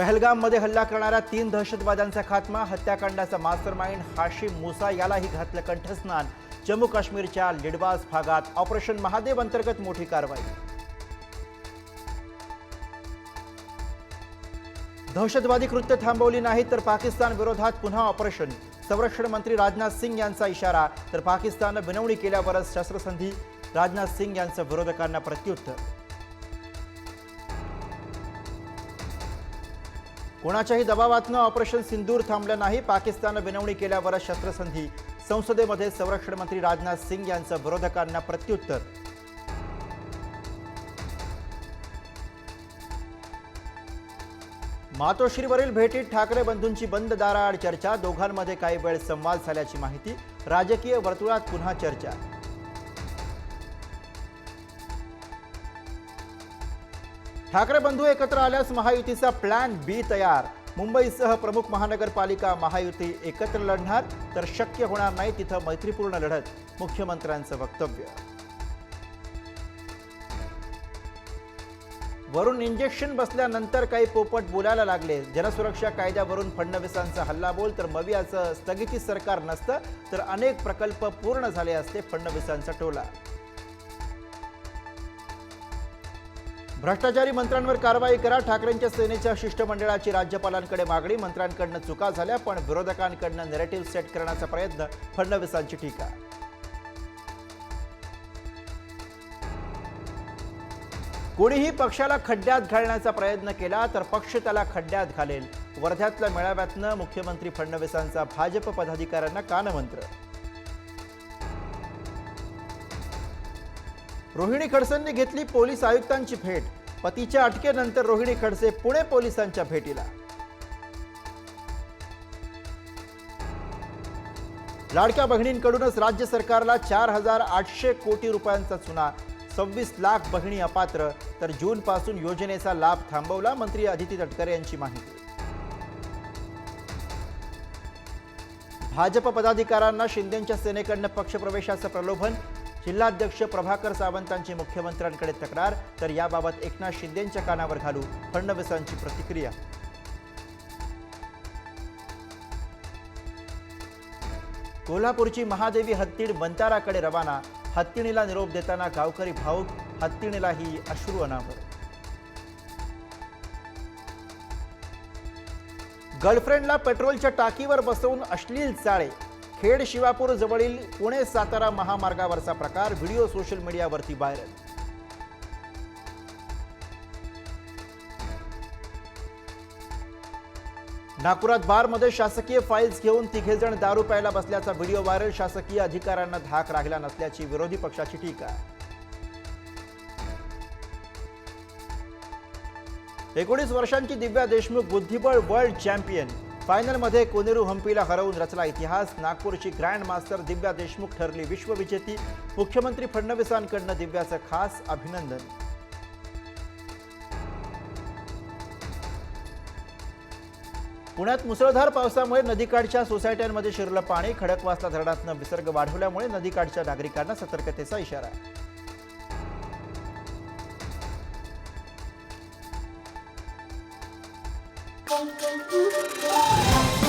पहलगाममध्ये हल्ला करणाऱ्या तीन दहशतवाद्यांचा खात्मा हत्याकांडाचा मास्टर माइंड हाशिम मुसा यालाही घातलं कंठस्नान. जम्मू काश्मीरच्या लिडवास भागात ऑपरेशन महादेव अंतर्गत मोठी कारवाई. दहशतवादी कृत्य थांबवली नाही तर पाकिस्तान विरोधात पुन्हा ऑपरेशन. संरक्षण मंत्री राजनाथ सिंग यांचा इशारा तर पाकिस्ताननं विनवणी केल्यावरच शस्त्रसंधी. राजनाथ सिंग यांचं विरोधकांना प्रत्युत्तर. कोणाच्याही दबावातनं ऑपरेशन सिंदूर थांबलं नाही. पाकिस्ताननं विनवणी केल्यावर शस्त्रसंधी. संसदेमध्ये संरक्षण मंत्री राजनाथ सिंग यांचं विरोधकांना प्रत्युत्तर. मातोश्रीवरील भेटीत ठाकरे बंधूंची बंद दाराआड चर्चा. दोघांमध्ये काही वेळ संवाद झाल्याची माहिती. राजकीय वर्तुळात पुन्हा चर्चा. ठाकरे बंधू एकत्र आल्यास महायुतीचा प्लॅन बी तयार. मुंबईसह प्रमुख महानगरपालिका महायुती एकत्र लढणार तर शक्य होणार नाही तिथं मैत्रीपूर्ण लढत मुख्यमंत्र्यांचं वक्तव्य. वरून इंजेक्शन बसल्यानंतर काही पोपट बोलायला लागले. जनसुरक्षा कायद्यावरून फडणवीसांचा हल्लाबोल तर मवियाचं स्थगिती सरकार नसतं तर अनेक प्रकल्प पूर्ण झाले असते फडणवीसांचा टोला. भ्रष्टाचारी मंत्र्यांवर कारवाई करा ठाकरेंच्या सेनेच्या शिष्टमंडळाची राज्यपालांकडे मागणी मंत्र्यांकडनं चुका झाल्या पण विरोधकांकडनं नेरेटिव्ह सेट करण्याचा प्रयत्न फडणवीसांची टीका. कोणीही पक्षाला खड्ड्यात घालण्याचा प्रयत्न केला तर पक्ष त्याला खड्ड्यात घालेल. वर्ध्यातल्या मेळाव्यातनं मुख्यमंत्री फडणवीसांचा भाजप पदाधिकाऱ्यांना कानमंत्र. रोहिणी खडसेंनी घेतली पोलीस आयुक्तांची भेट. पतीच्या अटकेनंतर रोहिणी खडसे पुणे पोलिसांच्या भेटीला. लाडक्या बहिणींकडूनच राज्य सरकारला चार हजार आठशे कोटी रुपयांचा चुना सव्वीस लाख बहिणी अपात्र तर जून पासून योजनेचा लाभ थांबवला मंत्री अदिती तटकरे यांची माहिती. भाजप पदाधिकाऱ्यांना शिंदेच्या सेनेकडनं पक्षप्रवेशाचं प्रलोभन जिल्हाध्यक्ष प्रभाकर सावंतांची मुख्यमंत्र्यांकडे तक्रार तर याबाबत एकनाथ शिंदेंच्या कानावर घालू फडणवीसांची प्रतिक्रिया. कोल्हापूरची महादेवी हत्तीण बंताराकडे रवाना हत्तीणीला निरोप देताना गावकरी भाऊक हत्तीणीलाही अश्रू अनावर. गर्लफ्रेंडला पेट्रोलच्या टाकीवर बसवून अश्लील चाळे खेड शिवापूर जवळील पुणे सातारा महामार्गावरचा प्रकार व्हिडिओ सोशल मीडियावरती व्हायरल. नागपुरात बारमध्ये शासकीय फाईल्स घेऊन तिघेजण दारू प्यायला बसल्याचा व्हिडिओ व्हायरल. शासकीय अधिकाऱ्यांना धाक राहिला नसल्याची विरोधी पक्षाची टीका. एकोणीस वर्षांची दिव्या देशमुख बुद्धिबळ वर्ल्ड चॅम्पियन फायनलमध्ये कोनेरू हम्पीला हरवून रचला इतिहास. नागपूरची ग्रँड मास्टर दिव्या देशमुख ठरली विश्वविजेती मुख्यमंत्री फडणवीसांकडनं दिव्याचं खास अभिनंदन. पुण्यात मुसळधार पावसामुळे नदीकाठच्या सोसायट्यांमध्ये शिरलं पाणी. खडकवासला धरणातनं विसर्ग वाढवल्यामुळे नदीकाठच्या नागरिकांना सतर्कतेचा इशारा. Bom, bom, bom, bom.